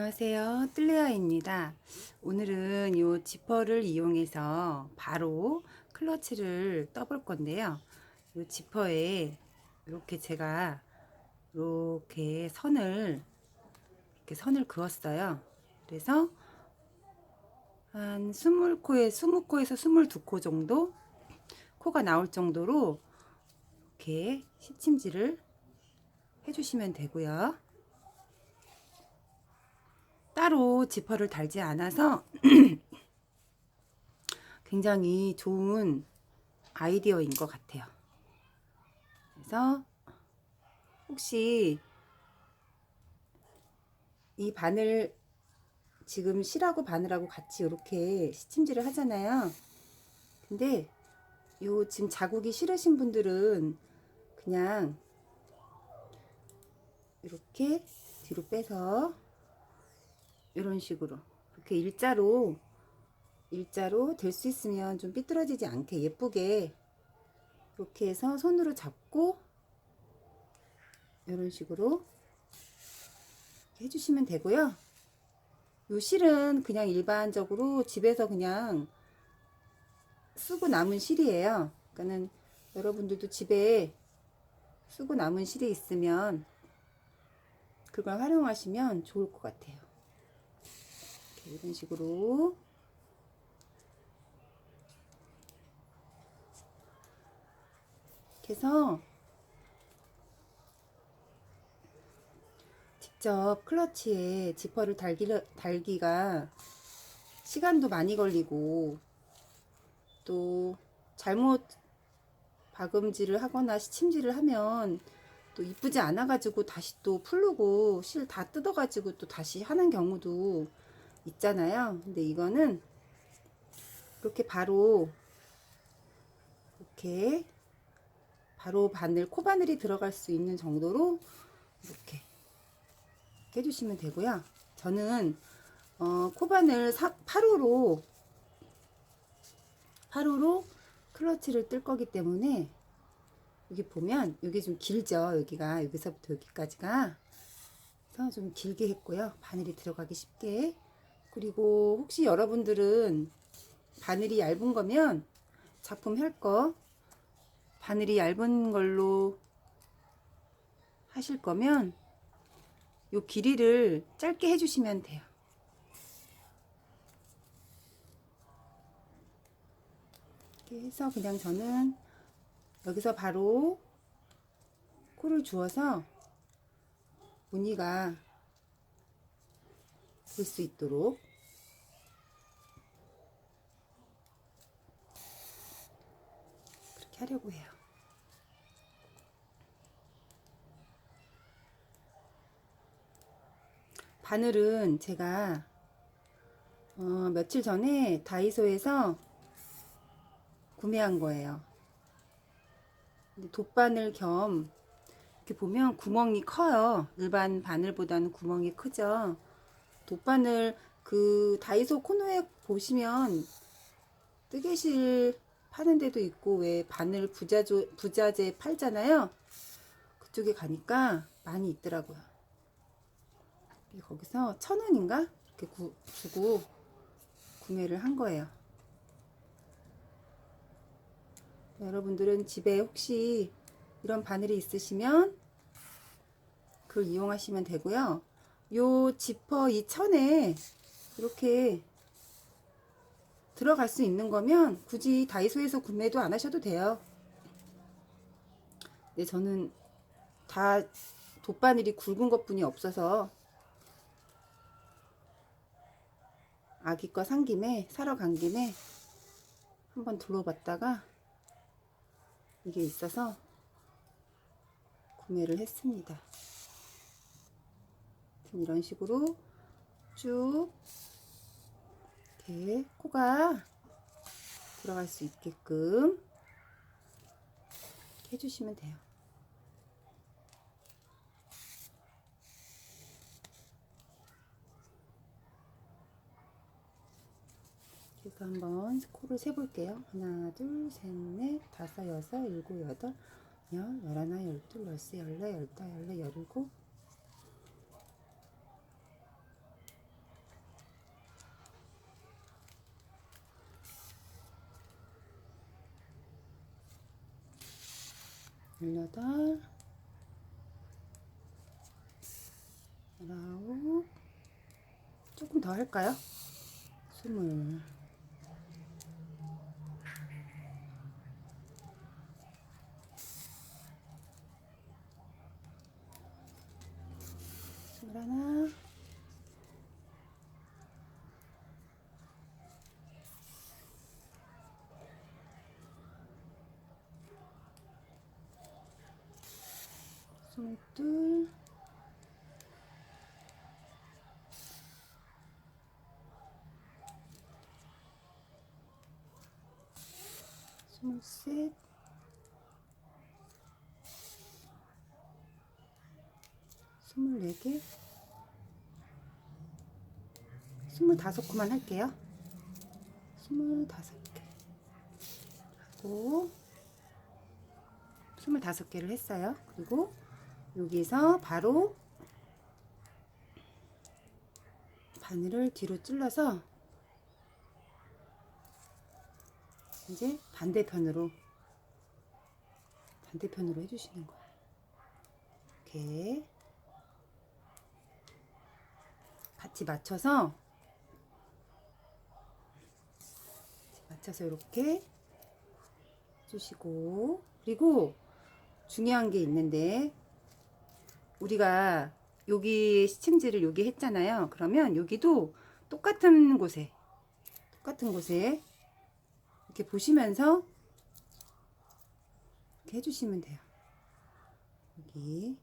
안녕하세요. 뜰레아입니다. 오늘은 이 지퍼를 이용해서 바로 클러치를 떠볼 건데요. 이 지퍼에 이렇게 제가 이렇게 선을 이렇게 선을 그었어요. 그래서 한 20코에 20코에서 22코 정도 코가 나올 정도로 이렇게 시침질을 해주시면 되고요. 따로 지퍼를 달지 않아서 굉장히 좋은 아이디어인 것 같아요. 그래서 혹시 이 바늘 지금 실하고 바늘하고 같이 이렇게 시침질을 하잖아요. 근데 요 지금 자국이 싫으신 분들은 그냥 이렇게 뒤로 빼서 이런 식으로 이렇게 일자로 일자로 될 수 있으면 좀 삐뚤어지지 않게 예쁘게 이렇게 해서 손으로 잡고 이런 식으로 해주시면 되고요. 요 실은 그냥 일반적으로 집에서 그냥 쓰고 남은 실이에요. 그러니까는 여러분들도 집에 쓰고 남은 실이 있으면 그걸 활용하시면 좋을 것 같아요. 이런 식으로. 이렇게 해서 직접 클러치에 지퍼를 달기, 달기가 시간도 많이 걸리고 또 잘못 박음질을 하거나 시침질을 하면 또 이쁘지 않아 가지고 다시 또 풀르고 실 다 뜯어 가지고 또 다시 하는 경우도 있잖아요. 근데 이거는 이렇게 바로 이렇게 바로 바늘 코바늘이 들어갈 수 있는 정도로 이렇게 해주시면 되고요. 저는 어, 코바늘 8호로 8호로 클러치를 뜰 거기 때문에 여기 보면 여기 좀 길죠. 여기가 여기서부터 여기까지가 그래서 좀 길게 했고요. 바늘이 들어가기 쉽게 그리고 혹시 여러분들은 바늘이 얇은 거면 작품 할 거 바늘이 얇은 걸로 하실 거면 요 길이를 짧게 해주시면 돼요. 이렇게 해서 그냥 저는 여기서 바로 코를 주어서 무늬가 볼 수 있도록 그렇게 하려고 해요. 바늘은 제가 어, 며칠 전에 다이소에서 구매한 거예요. 돗바늘 겸 이렇게 보면 구멍이 커요. 일반 바늘보다는 구멍이 크죠. 돗바늘 그 다이소 코너에 보시면 뜨개실 파는 데도 있고 왜 바늘 부자조, 부자재 팔잖아요. 그쪽에 가니까 많이 있더라고요. 거기서 천 원인가 이렇게 구, 주고 구매를 한 거예요. 여러분들은 집에 혹시 이런 바늘이 있으시면 그걸 이용하시면 되고요. 요 지퍼 이 천에 이렇게 들어갈 수 있는 거면 굳이 다이소에서 구매도 안 하셔도 돼요. 네, 저는 다 돗바늘이 굵은 것 뿐이 없어서 아기 거 산 김에 사러 간 김에 한번 둘러봤다가 이게 있어서 구매를 했습니다. 이런 식으로 쭉 이렇게 코가 들어갈 수 있게끔 해주시면 돼요. 그래서 한번 코를 세볼게요. 하나, 둘, 셋, 넷, 다섯, 여섯, 일곱, 여덟, 열, 열하나, 열둘, 열세, 열네, 열다, 열네, 열일곱, 18 19 조금 더 할까요? 20 스물둘, 스물셋, 스물네 개, 스물다섯 코만 할게요. 스물다섯 개 하고 스물다섯 개를 했어요. 그리고 여기서 바로 바늘을 뒤로 찔러서 이제 반대편으로 반대편으로 해주시는 거예요. 이렇게 같이 맞춰서 맞춰서 이렇게 해주시고 그리고 중요한 게 있는데 우리가 여기 시침지를 여기 했잖아요. 그러면 여기도 똑같은 곳에 똑같은 곳에 이렇게 보시면서 이렇게 해주시면 돼요. 여기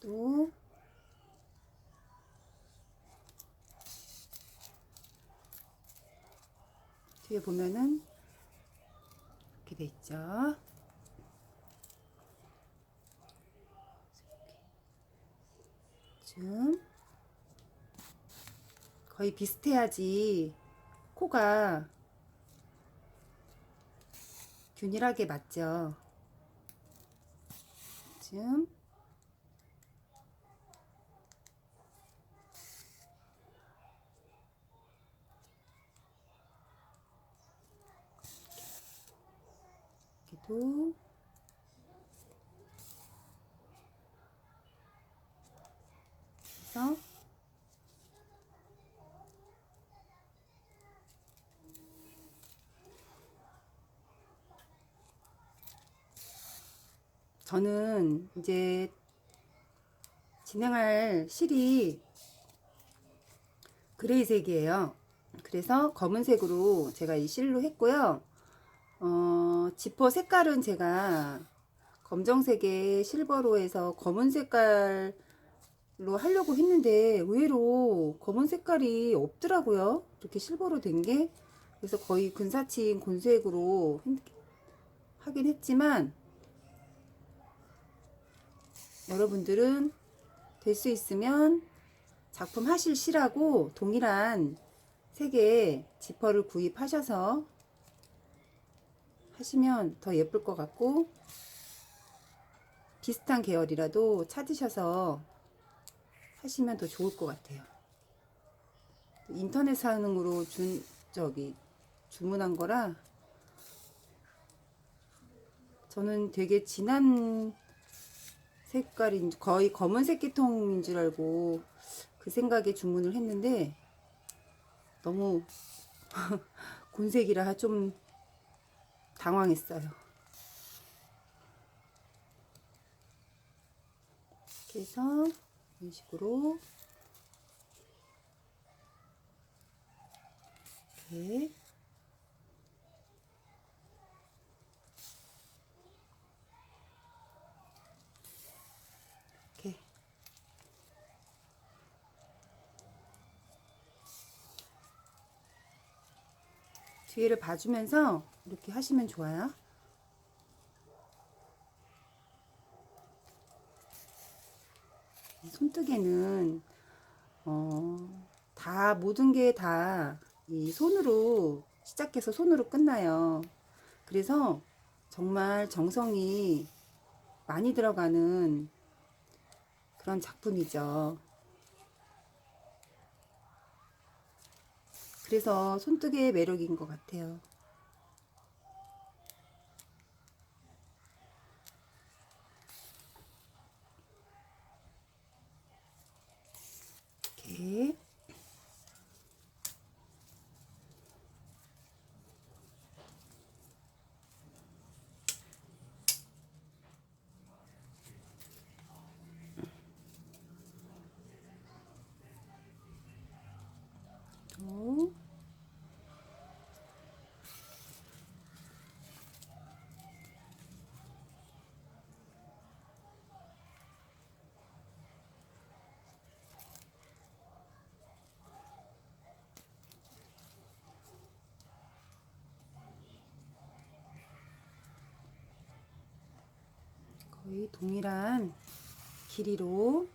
또 뒤에 보면은 이렇게 돼 있죠. 좀 거의 비슷해야지 코가 균일하게 맞죠. 좀 여기도 그래서 저는 이제 진행할 실이 그레이색이에요. 그래서 검은색으로 제가 이 실로 했고요. 어, 지퍼 색깔은 제가 검정색에 실버로 해서 검은 색깔 로 하려고 했는데 의외로 검은 색깔이 없더라고요. 이렇게 실버로 된 게. 그래서 거의 근사치인 곤색으로 하긴 했지만 여러분들은 될 수 있으면 작품 하실 실하고 동일한 색의 지퍼를 구입하셔서 하시면 더 예쁠 것 같고 비슷한 계열이라도 찾으셔서 하시면 더 좋을 것 같아요. 인터넷 사능으로 준 저기 주문한 거라 저는 되게 진한 색깔인 거의 검은색 계통인 줄 알고 그 생각에 주문을 했는데 너무 곤색이라 좀 당황했어요. 그래서 이런 식으로 이렇게 이렇게 뒤를 봐주면서 이렇게 하시면 좋아요. 손뜨개는 어, 다 모든 게 다 이 손으로 시작해서 손으로 끝나요. 그래서 정말 정성이 많이 들어가는 그런 작품이죠. 그래서 손뜨개의 매력인 것 같아요. 거의 동일한 길이로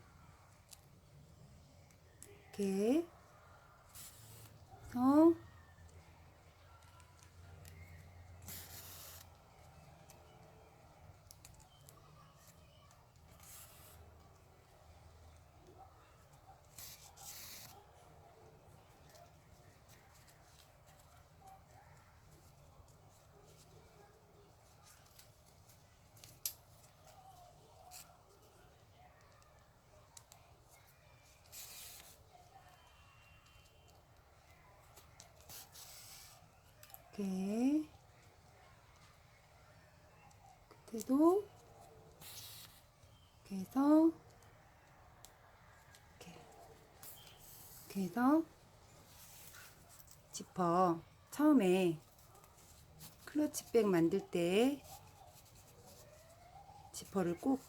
이렇게 해서 이렇게 끝에도 이렇게 해서 이렇게 이렇게 해서 지퍼 처음에 클러치백 만들 때 지퍼를 꼭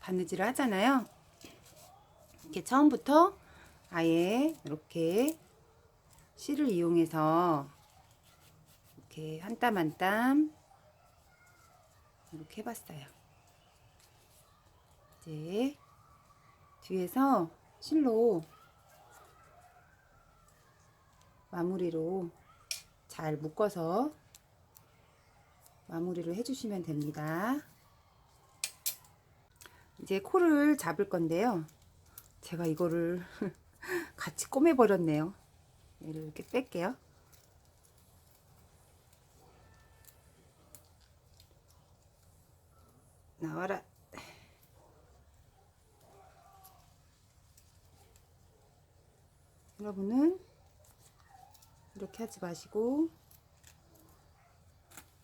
바느질을 하잖아요. 이렇게 처음부터 아예 이렇게 실을 이용해서 이렇게 한 땀 한 땀 이렇게 해봤어요. 이제 뒤에서 실로 마무리로 잘 묶어서 마무리를 해주시면 됩니다. 이제 코를 잡을 건데요. 제가 이거를 같이 꼬매버렸네요. 얘를 이렇게 뺄게요. 나와라. 여러분은 이렇게 하지 마시고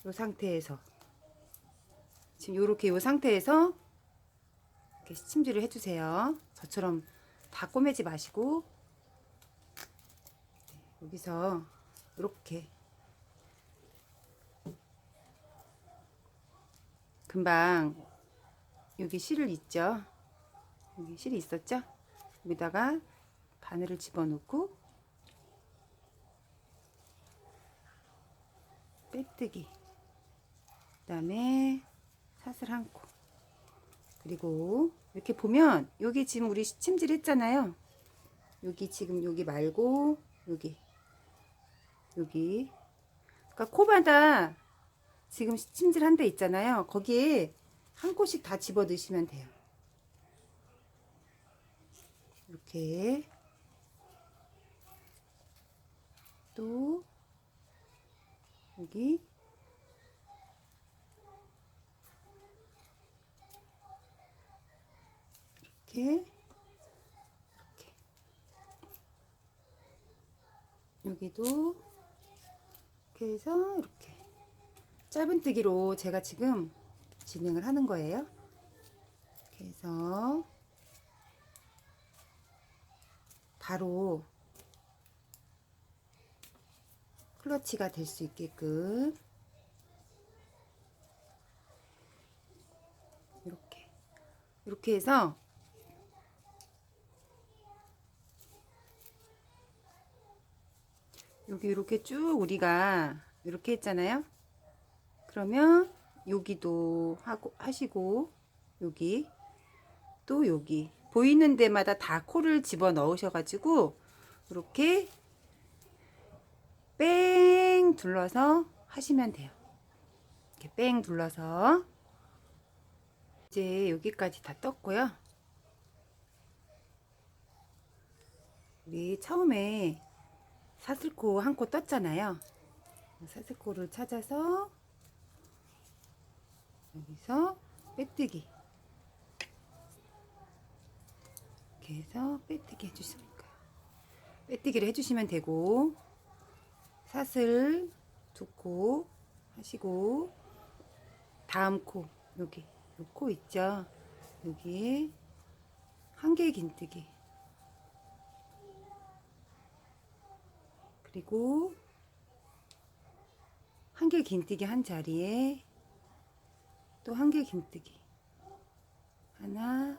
이 상태에서 지금 이렇게 이 상태에서 이렇게 침질을 해주세요. 저처럼 다 꼬매지 마시고 네, 여기서 이렇게 금방 여기 실을 있죠. 여기 실이 있었죠. 여기다가 바늘을 집어넣고 빼뜨기 그 다음에 사슬 한 코. 그리고 이렇게 보면 여기 지금 우리 침질 했잖아요. 여기 지금 여기 말고 여기 여기 그러니까 코마다 지금 침질 한대 있잖아요. 거기에 한 코씩 다 집어 넣으시면 돼요. 이렇게. 또 여기. 이렇게. 이렇게. 여기도 이렇게 해서 이렇게. 짧은뜨기로 제가 지금 진행을 하는 거예요. 이렇게 해서 바로 클러치가 될 수 있게끔 이렇게 이렇게 해서 여기 이렇게 쭉 우리가 이렇게 했잖아요. 그러면 여기도 하고 하시고 여기 또 여기 보이는 데마다 다 코를 집어 넣으셔 가지고 이렇게 뺑 둘러서 하시면 돼요. 이렇게 뺑 둘러서 이제 여기까지 다 떴고요. 우리 처음에 사슬코 한 코 떴잖아요. 사슬코를 찾아서 여기서 빼뜨기. 이렇게 해서 빼뜨기 해주시면 돼요. 빼뜨기를 해주시면 되고 사슬 두코 하시고 다음 코 여기 요 코 있죠? 여기 한 개 긴뜨기. 그리고 한 개 긴뜨기 한 자리에 또 한개 김뜨기 하나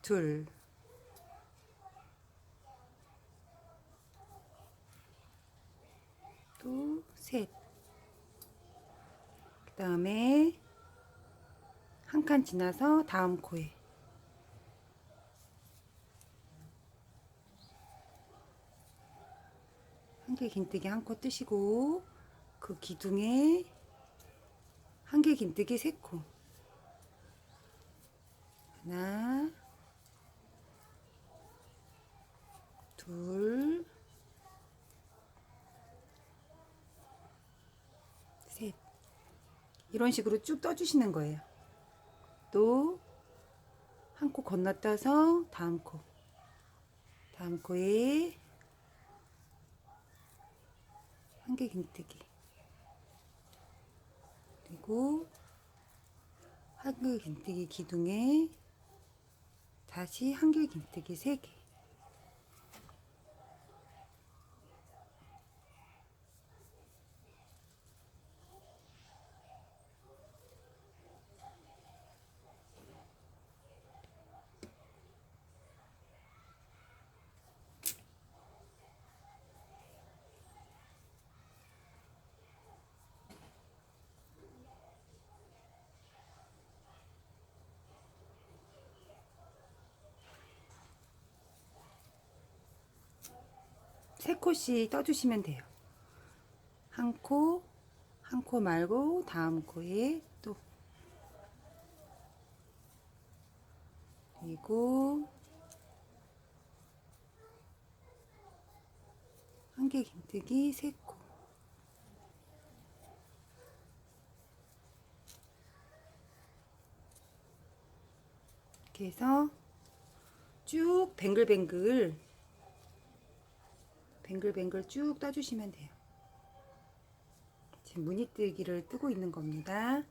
둘 셋. 그 다음에, 한 칸 지나서 다음 코에. 개 긴뜨기 한 코 뜨시고 그 기둥에 한 개 긴뜨기 세 코. 하나, 둘, 셋. 이런 식으로 쭉 떠주시는 거예요. 또 한 코 건너떠서 다음 코. 다음 코에 한 개 긴뜨기. 그리고 한글 긴뜨기 기둥에 다시 한글 긴뜨기 3개. 세 코씩 떠주시면 돼요. 한 코, 한 코 말고 다음 코에 또 그리고 한 개 긴뜨기 세 코. 이렇게 해서 쭉 뱅글뱅글 뱅글뱅글 쭉 떠주시면 돼요. 지금 무늬뜨기를 뜨고 있는 겁니다.